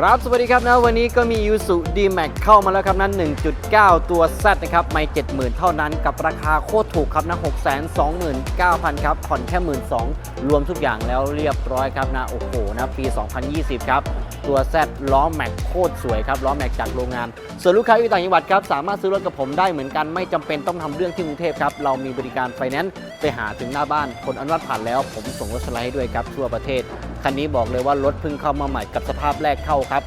ครับ สวัสดีครับนะวันนี้ก็มี u s u D-Max เข้ามาแล้วครับนั้น 1.9 ตัว Z นะครับไม่70,000 เท่านั้นกับราคาโคตรถูกครับนะ 629,000 ครับผ่อนแค่12,000รวมทุกอย่างแล้วเรียบร้อยครับนะ โอ้โหนะปี 2020 ครับ ตัว Z ล้อแม็กโคตรสวยครับล้อแม็กจากโรงงาน ส่วนลูกค้าอยู่ต่างจังหวัดครับสามารถซื้อรถกับผมได้เหมือนกันไม่จำเป็นต้องทำเรื่องที่กรุงเทพครับเรามีบริการไฟแนนซ์ไปหาถึงหน้าบ้านคนอนุมัติผ่านแล้ว ผมส่งรถสไลด์ด้วยครับทั่วประเทศ คันนี้บอกเลยว่ารถเพิ่งเข้ามาใหม่กับสภาพแรกเข้าครับ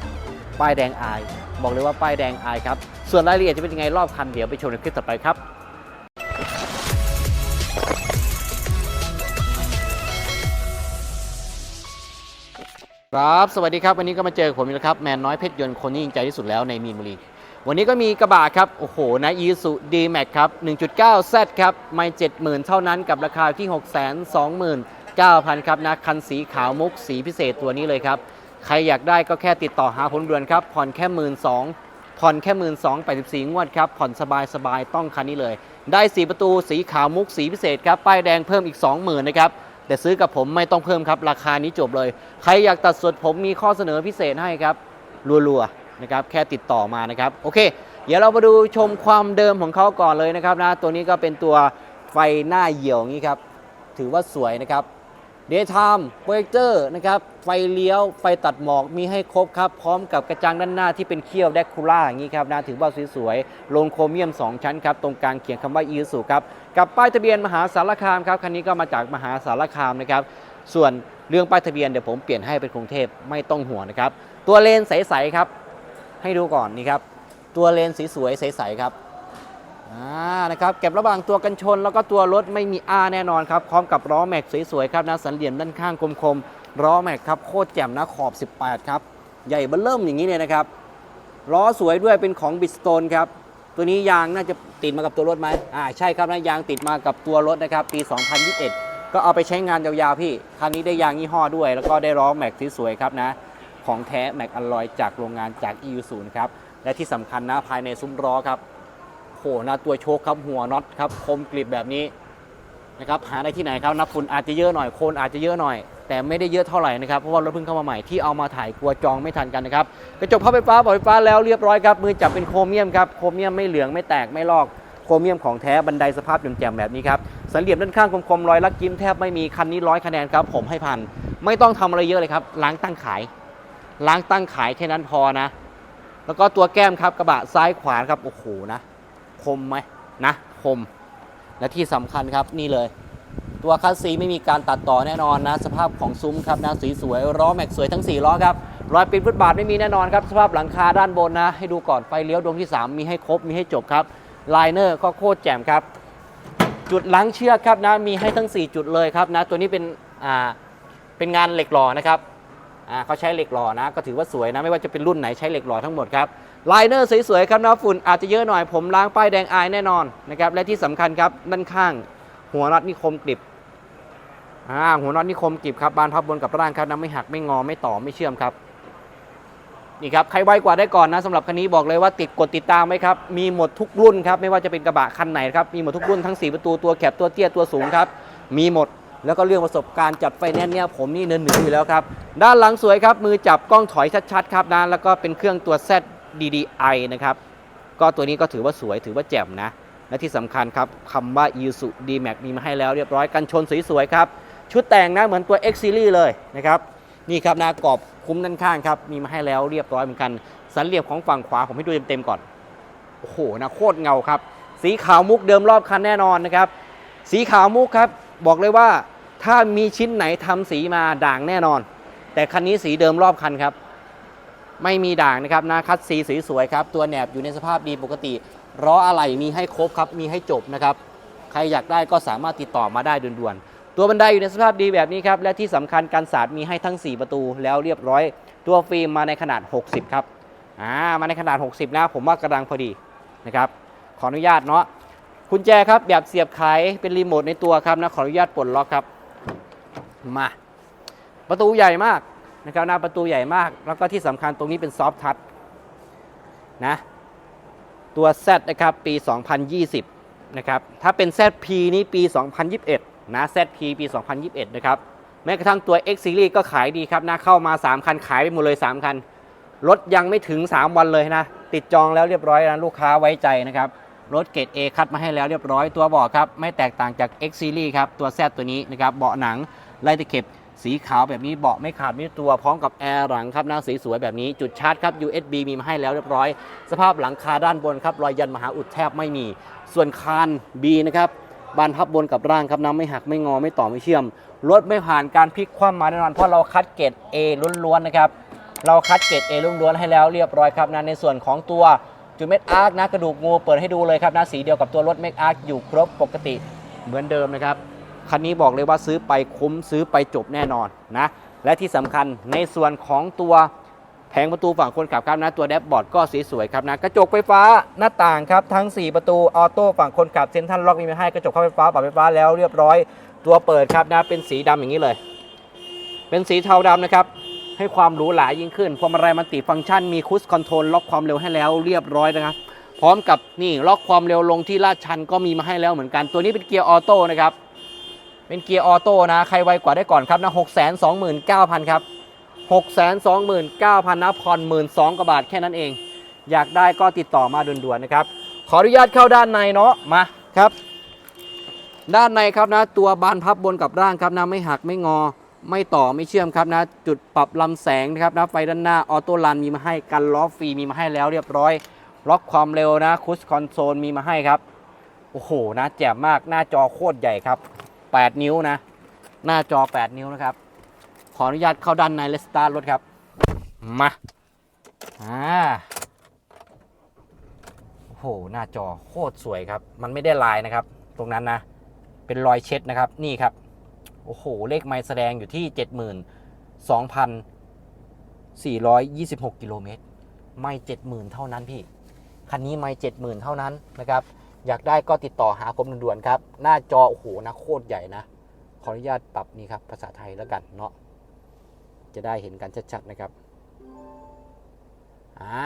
ป้ายแดงอาย บอกเลยว่าป้ายแดงอายครับ ส่วนรายละเอียดจะเป็นยังไงรอบคันเดี๋ยวไปชมในคลิปต่อไปครับครับ สวัสดีครับ วันนี้ก็มาเจอผมอีกแล้วครับ แมนน้อยเพชรยนต์คนที่ยิงใจที่สุดแล้วในมีนบุรี วันนี้ก็มีกระบะครับ โอ้โห นะอีสุดีแม็กครับ 1.9 Z ครับ ไม่ 70,000 เท่านั้นกับราคาที่ 9,000ครับนะคันสีขาวมุกสีพิเศษตัวนี้เลยครับ ใครอยากได้ก็แค่ติดต่อหาผมด่วนครับ ผ่อนแค่1 2ื่นสองผ่อนแค่1 2ื่นสองแปดสิบสี่งวดครับ ผ่อนสบายสบายๆต้องคันนี้เลย ได้สีประตูสีขาวมุกสีพิเศษครับ ป้ายแดงเพิ่มอีก 20,000นะครับแต่ซื้อกับผมไม่ต้องเพิ่มครับ ราคานี้จบเลย ใครอยากตัดส่วนผมมีข้อเสนอพิเศษให้ครับรัวๆนะครับแค่ติดต่อมานะครับโอเคเดี๋ยวเรามาดูชมความเดิมของเขาก่อนเลยนะครับนะตัวนี้ก็เป็นตัวไฟหน้าเหี่ยวอย่างนี้ครับ ถือว่าสวยนะครับ Daytime Projector นะครับไฟเลี้ยวไฟตัดหมอกมีให้ครบครับ พร้อมกับกระจังด้านหน้าที่เป็นเขี้ยวแดกคูล่าอย่างนี้ครับนะถือว่าสวยๆ ลงโครเมียม 2 ชั้นครับ ตรงกลางเขียนคำว่า i s u ครับ กับป้ายทะเบียนมหาสารคามครับ คันนี้ก็มาจากมหาสารคามนะครับ ส่วนเรื่องป้ายทะเบียนเดี๋ยวผมเปลี่ยนให้เป็นกรุงเทพไม่ต้องห่วงนะครับ ตัวเลนใสๆครับ ให้ดูก่อนนี่ครับ ตัวเลนสีสวยใสๆครับ นะครับเก็บระหว่างตัวกันชน แล้วก็ตัวรถไม่มีอ้าแน่นอนครับพร้อมกับล้อแม็กสวยๆครับนะสันเหลี่ยมด้านข้างคมๆล้อแม็กครับโคตรแจ่มนะขอบ 18 ครับ ใหญ่เบ้อเริ่มอย่างนี้เลยนะครับล้อสวยด้วยเป็นของบิสโตนครับตัวนี้ยางน่าจะติดมากับตัวรถไหมอ่าใช่ครับนะยางติดมากับตัวรถนะครับปี 2021 ก็เอาไปใช้งานยาวๆพี่คันนี้ได้ยางยี่ห้อด้วย แล้วก็ได้ล้อแม็กสวยๆครับนะของแท้แม็กอลลอยจากโรงงานจาก e u 0 ครับและที่สำคัญนะภายในซุ้มล้อครับ โหนะตัวโชคครับหัวน็อตครับคมกริบแบบนี้นะครับหาได้ที่ไหนครับนับฝุ่นอาจจะเยอะหน่อยโคนอาจจะเยอะหน่อย แต่ไม่ได้เยอะเท่าไหร่นะครับเพราะว่ารถเพิ่งเข้ามาใหม่ที่เอามาถ่ายกลัวจองไม่ทันกันนะครับกระจกพับไฟฟ้าบอกไฟฟ้าแล้วเรียบร้อยครับมือจับเป็นโครเมียมครับโครเมียมไม่เหลืองไม่แตกไม่ลอกโครเมียมของแท้บันไดสภาพแจ่มๆแบบนี้ครับสันเหลี่ยมด้านข้างคมๆรอยลักยิ้มแทบไม่มีคันนี้ร้อยคะแนนครับผมให้พันไม่ต้องทำอะไรเยอะเลยครับล้างตั้งขาย ล้างตั้งขายแค่นั้นพอนะ แล้วก็ตัวแก้มครับกระบะซ้ายขวาครับโอ้โหนะ คมไหมนะคม และที่สำคัญครับนี่เลย ตัวคัสซีไม่มีการตัดต่อแน่นอนนะ สภาพของซุ้มครับนะสีสวยล้อแม็กสวยทั้ง 4 ล้อครับรอยปีนฟุตบาทไม่มีแน่นอนครับ สภาพหลังคาด้านบนนะ ให้ดูก่อนไฟเลี้ยวดวงที่ 3 มีให้ครบมีให้จบครับไลเนอร์ก็โคตรแจ่มครับ จุดหลังเชือกครับนะมีให้ทั้ง 4 จุดเลยครับนะ ตัวนี้เป็นอ่าเป็นงานเหล็กหล่อนะครับอ่าเขาใช้เหล็กหล่อนะ ก็ถือว่าสวยนะ ไม่ว่าจะเป็นรุ่นไหนใช้เหล็กหล่อทั้งหมดครับไลเนอร์สวยๆครับนะฝุ่นอาจจะเยอะหน่อยผมล้างป้ายแดงอายแน่นอนนะครับและที่สำคัญครับด้านข้าง หัวน็อตนี่คมกริบอ่าหัวน็อตนี่คมกริบครับบานพับบนกับล่างครับนะไม่หักไม่งอไม่ต่อไม่เชื่อมครับนี่ครับใครไวกว่าได้ก่อนนะสำหรับคันนี้บอกเลยว่าติดกดติดตามไหมครับมีหมดทุกรุ่นครับไม่ว่าจะเป็นกระบะคันไหนครับมีหมดทุกรุ่นทั้ง4ประตูตัวแคบตัวเตี้ยตัวสูงครับมีหมดแล้วก็เรื่องประสบการณ์จัดไฟแนนซ์เนี่ยผมนี่เนินหนึ่งอยู่แล้วครับด้านหลังสวยครับมือจับกล้องถอยชัดๆครับนะแล้วก็เป็นเครื่องตัว Z DDI นะครับ ก็ตัวนี้ก็ถือว่าสวยถือว่าแจ่มนะ และที่สำคัญครับคำว่า i s u D-Max มีมาให้แล้วเรียบร้อยกันชนสวยๆครับ ชุดแต่งนะเหมือนตัว X Series เลยนะครับ นี่ครับหนากรอบคุ้มด้านข้างครับ มีมาให้แล้วเรียบร้อยเหมือนกัน สันเหลี่ยมของฝั่งขวาผมให้ดูเต็มๆก่อน โอ้โหนะโคตรเงาครับ สีขาวมุกเดิมรอบคันแน่นอนนะครับ สีขาวมุกครับบอกเลยว่าถ้ามีชิ้นไหนทำสีมาด่างแน่นอน แต่คันนี้สีเดิมรอบคันครับ ไม่มีด่างนะครับหน้าคัดสีสวยๆครับ ตัวแหนบอยู่ในสภาพดีปกติล้ออะไหล่มีให้ครบครับ มีให้จบนะครับ ใครอยากได้ก็สามารถติดต่อมาได้ด่วนๆ ตัวบันไดอยู่ในสภาพดีแบบนี้ครับ และที่สำคัญการสาดมีให้ทั้ง 4 ประตูแล้วเรียบร้อย ตัวฟิล์มมาในขนาด 60 ครับ อ่า มาในขนาด 60 นะ ผมว่ากระดังพอดีนะครับ ขออนุญาตเนาะ กุญแจครับแบบเสียบไขเป็นรีโมทในตัวครับนะ ขออนุญาตปลดล็อกครับ มา ประตูใหญ่มาก นะครับหน้าประตูใหญ่มาก แล้วก็ที่สำคัญตรงนี้เป็นซอฟทัชนะตัว Z นะครับปี 2020 นะครับถ้าเป็น ZP นี้ปี 2021 นะ ZP ปี 2021 นะครับ แม้กระทั่งตัว X Series ก็ขายดีครับนะเข้ามา 3 คันขายไปหมดเลย 3 คัน รถยังไม่ถึง 3 วันเลยนะ ติดจองแล้วเรียบร้อยนะลูกค้าไว้ใจนะครับรถเกรด A คัดมาให้แล้วเรียบร้อยตัวเบาะครับ ไม่แตกต่างจาก X Series ครับ ตัว Z ตัวนี้นะครับเบาะหนังไล่ตะเข็บ สีขาวแบบนี้เบาะไม่ขาดไม่ตัวพร้อมกับแอร์หลังครับหน้าสวยๆแบบนี้จุดชาร์จครับ USB มีมาให้แล้วเรียบร้อย สภาพหลังคาด้านบนครับรอยยันมหาอุดแทบไม่มี ส่วนคาน B นะครับบานพับบนกับร่างครับน้ำไม่หักไม่งอไม่ต่อไม่เชื่อมรถไม่ผ่านการพลิกคว่ำมาแน่นอนเพราะเราคัดเกรด A ล้วนๆนะครับเราคัดเกรด A ล้วนๆให้แล้วเรียบร้อยครับนะในส่วนของตัวจุดเม็ดอาร์คนะกระดูกงูเปิดให้ดูเลยครับนะสีเดียวกับตัวรถเม็ดอาร์คอยู่ครบปกติเหมือนเดิมนะครับ คันนี้บอกเลยว่าซื้อไปคุ้มซื้อไปจบแน่นอนนะ และที่สำคัญในส่วนของตัวแผงประตูฝั่งคนขับครับนะ ตัวแดชบอร์ดก็สีสวยครับนะ กระจกไฟฟ้าหน้าต่างครับ ทั้ง 4 ประตูออโต้ฝั่งคนขับเซ็นทรัลล็อกมีมาให้กระจกเข้าไฟฟ้าปรับไฟฟ้าแล้วเรียบร้อย ตัวเปิดครับนะ เป็นสีดำอย่างนี้เลย เป็นสีเทาดำนะครับ ให้ความหรูหรายิ่งขึ้นพวงมาลัยมันติฟังก์ชันมีคุชคอนโทรลล็อกความเร็วให้แล้วเรียบร้อยนะครับพร้อมกับนี่ล็อกความเร็วลงที่ลาดชันก็มีมาให้แล้วเหมือนกันตัวนี้เป็นเกียร์ออโต้นะครับ เป็นเกียร์ออโต้นะ ใครไวกว่าได้ก่อนครับนะ6 2 9 0 0 0ครับ6 2 9 0 0 0นะผ่อน12,000กว่าบาทแค่นั้นเอง อยากได้ก็ติดต่อมาด่วนๆนะครับ ขออนุญาตเข้าด้านในเนาะ มาครับ ด้านในครับนะ ตัวบานพับบนกับร่างครับนะ ไม่หักไม่งอ ไม่ต่อไม่เชื่อมครับนะ จุดปรับลำแสงนะครับนะ ไฟด้านหน้าออโต้รันมีมาให้ กันล้อฟรีมีมาให้แล้วเรียบร้อย ล็อกความเร็วนะคุชคอนโซลมีมาให้ครับ โอ้โหนะแจ่มมากหน้าจอโคตรใหญ่ครับ 8 นิ้วนะ หน้าจอ 8 นิ้วนะครับ ขออนุญาตเข้าด้านในเลสตาร์รถครับ มาอ่าโอ้โหหน้าจอโคตรสวยครับ มันไม่ได้ลายนะครับ ตรงนั้นนะ เป็นรอยเช็ดนะครับ นี่ครับ โอ้โห เลขไมล์แสดงอยู่ที่ 72,426 กิโลเมตร ไม่ 70,000 เท่านั้นพี่ คันนี้ไม่ 70,000 เท่านั้นนะครับ อยากได้ก็ติดต่อหาผมด่วนๆครับ หน้าจอโอ้โหนะโคตรใหญ่นะ ขออนุญาตปรับนี่ครับ ภาษาไทยแล้วกันเนาะจะได้เห็นกันชัดๆนะครับอ่า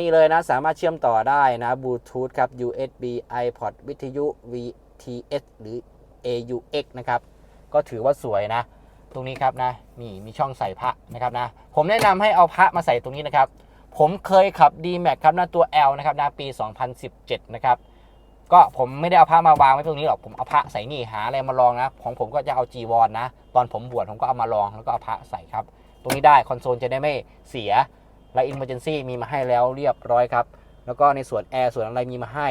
นี่เลยนะ สามารถเชื่อมต่อได้นะบลูทูธครับ USB iPod วิทยุ VTS หรือ AUX นะครับ ก็ถือว่าสวยนะ ตรงนี้ครับนะนี่มีช่องใส่พระนะครับนะ ผมแนะนำให้เอาพระมาใส่ตรงนี้นะครับ ผมเคยขับ D-Max ครับนะตัว L นะครับนะปี 2017 นะครับ ก็ผมไม่ได้เอาพระมาวางไว้ตรงนี้หรอกผมเอาพระใส่นี่หาอะไรมาลองนะของผมก็จะเอาจีวรนนะ ตอนผมบวชผมก็เอามาลองแล้วก็เอาพระใส่ครับ ตรงนี้ได้คอนโซลจะได้ไม่เสียและ Emergency มีมาให้แล้วเรียบร้อยครับ แล้วก็ในส่วนแอร์ส่วนอะไรมีมาให้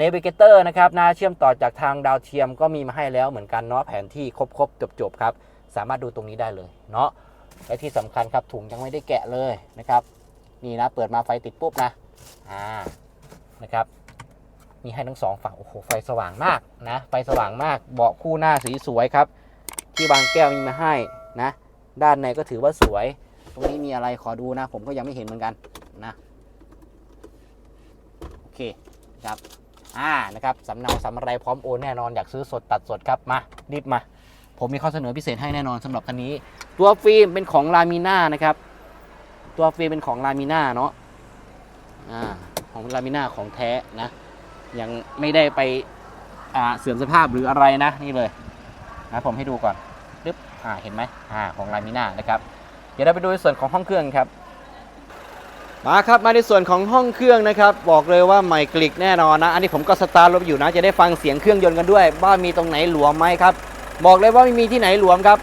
Navigator นะครับนะเชื่อมต่อจากทางดาวเทียมก็มีมาให้แล้วเหมือนกันเนาะแผนที่ครบๆจบๆครับ สามารถดูตรงนี้ได้เลยเนาะและที่สำคัญครับถุงยังไม่ได้แกะเลยนะครับ นี่นะเปิดมาไฟติดปุ๊บนะอ่านะครับ มีให้ทั้งสองฝั่งโอ้โหไฟสว่างมากนะไฟสว่างมากเบาะคู่หน้าสีสวยครับ ที่บางแก้วมีมาให้นะ ด้านในก็ถือว่าสวย ตรงนี้มีอะไรขอดูนะ ผมก็ยังไม่เห็นเหมือนกันนะโอเคครับอ่านะครับสำเนาสำอะไรพร้อมโอนแน่นอนอยากซื้อสดตัดสดครับมารีบมา ผมมีข้อเสนอพิเศษให้แน่นอนสำหรับคันนี้ ตัวฟิล์มเป็นของลามิน่านะครับตัวฟิล์มเป็นของลามิน่าเนาะอ่าของลามิน่าของแท้นะ ยังไม่ได้ไปเสื่อมสภาพหรืออะไรนะนี่เลยนะผมให้ดูก่อนปึ๊บอ่าเห็นไหมอ่าของลามิน่านะครับ เดี๋ยวเราไปดูในส่วนของห้องเครื่องครับมาครับมาในส่วนของห้องเครื่องนะครับ บอกเลยว่าใหม่กลิกแน่นอนนะ อันนี้ผมก็สตาร์ทรถอยู่นะ จะได้ฟังเสียงเครื่องยนต์กันด้วย ว่ามีตรงไหนหลวมไหมครับ บอกเลยว่าไม่มีที่ไหนหลวมครับ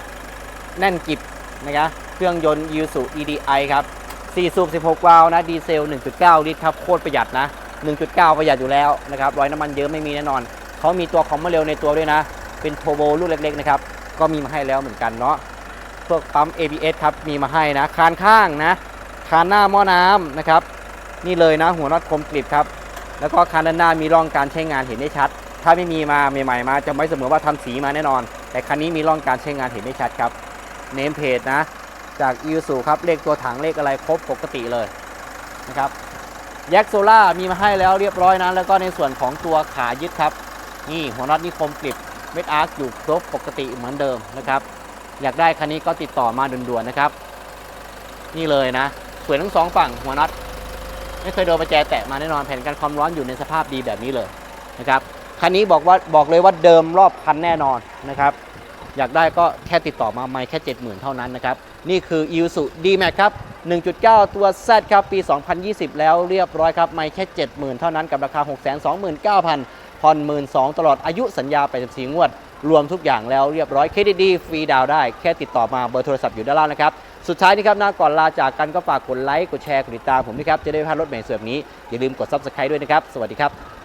แน่นกิบนะครับเครื่องยนต์ i s u EDI ครับ4สูบ16 วาล์วนะดีเซล 1.9 ลิตรครับโคตรประหยัดนะ 1.9 ประหยัดอยู่แล้วนะครับร้อยน้ำมันเยอะไม่มีแน่นอน เขามีตัวคอมมาเร็วในตัวด้วยนะ เป็นโทโบรุ่นเล็กๆนะครับ ก็มีมาให้แล้วเหมือนกันเนาะพวกปั๊ม ABS ครับ มีมาให้นะ คานข้างนะ คานหน้าหม้อน้ำนะครับ นี่เลยนะ หัวน็อตคมกริบครับ แล้วก็คานด้านหน้ามีร่องการใช้งานเห็นได้ชัด ถ้าไม่มีมาใหม่ๆมาจะไม่เสมอว่าทำสีมาแน่นอน แต่คันนี้มีร่องการใช้งานเห็นได้ชัดครับ เนมเพจนะ จากอิ s u ครับ เลขตัวถังเลขอะไรครบปกติเลยนะครับ แยกโซล่ามีมาให้แล้วเรียบร้อยนะ แล้วก็ในส่วนของตัวขายึดครับ นี่หัวน็อตนี่คมกริบเม็ดอาร์คอยู่ครบปกติเหมือนเดิมนะครับ อยากได้คันนี้ก็ติดต่อมาด่วนๆนะครับ นี่เลยนะ สวยทั้งสองฝั่งหัวน็อตไม่เคยโดนประแจแตะมาแน่นอนแผ่นกันความร้อนอยู่ในสภาพดีแบบนี้เลยนะครับคันนี้บอกว่าบอกเลยว่าเดิมรอบคันแน่นอนนะครับ อยากได้ก็แค่ติดต่อมาไม่แค่ 70,000 เท่านั้นนะครับ นี่คือ i s u D-Max ครับ 1.9 ตัว Z ครับปี 2020 แล้วเรียบร้อยครับ ไม่แค่ 70,000 เท่านั้นกับราคา 629,000 ผ่อน 12,000 ตลอดอายุสัญญา 84 งวด รวมทุกอย่างแล้วเรียบร้อยเครดิตดีฟรีดาวได้ แค่ติดต่อมาเบอร์โทรศัพท์อยู่ด้านล่างนะครับ สุดท้ายนี้ครับน้าก่อนลาจากกันก็ฝากกดไลค์ กดแชร์ กดติดตามผมด้วยครับ จะได้ไม่พลาดรถใหม่สวยแบบนี้ อย่าลืมกด Subscribe ด้วยนะครับ สวัสดีครับ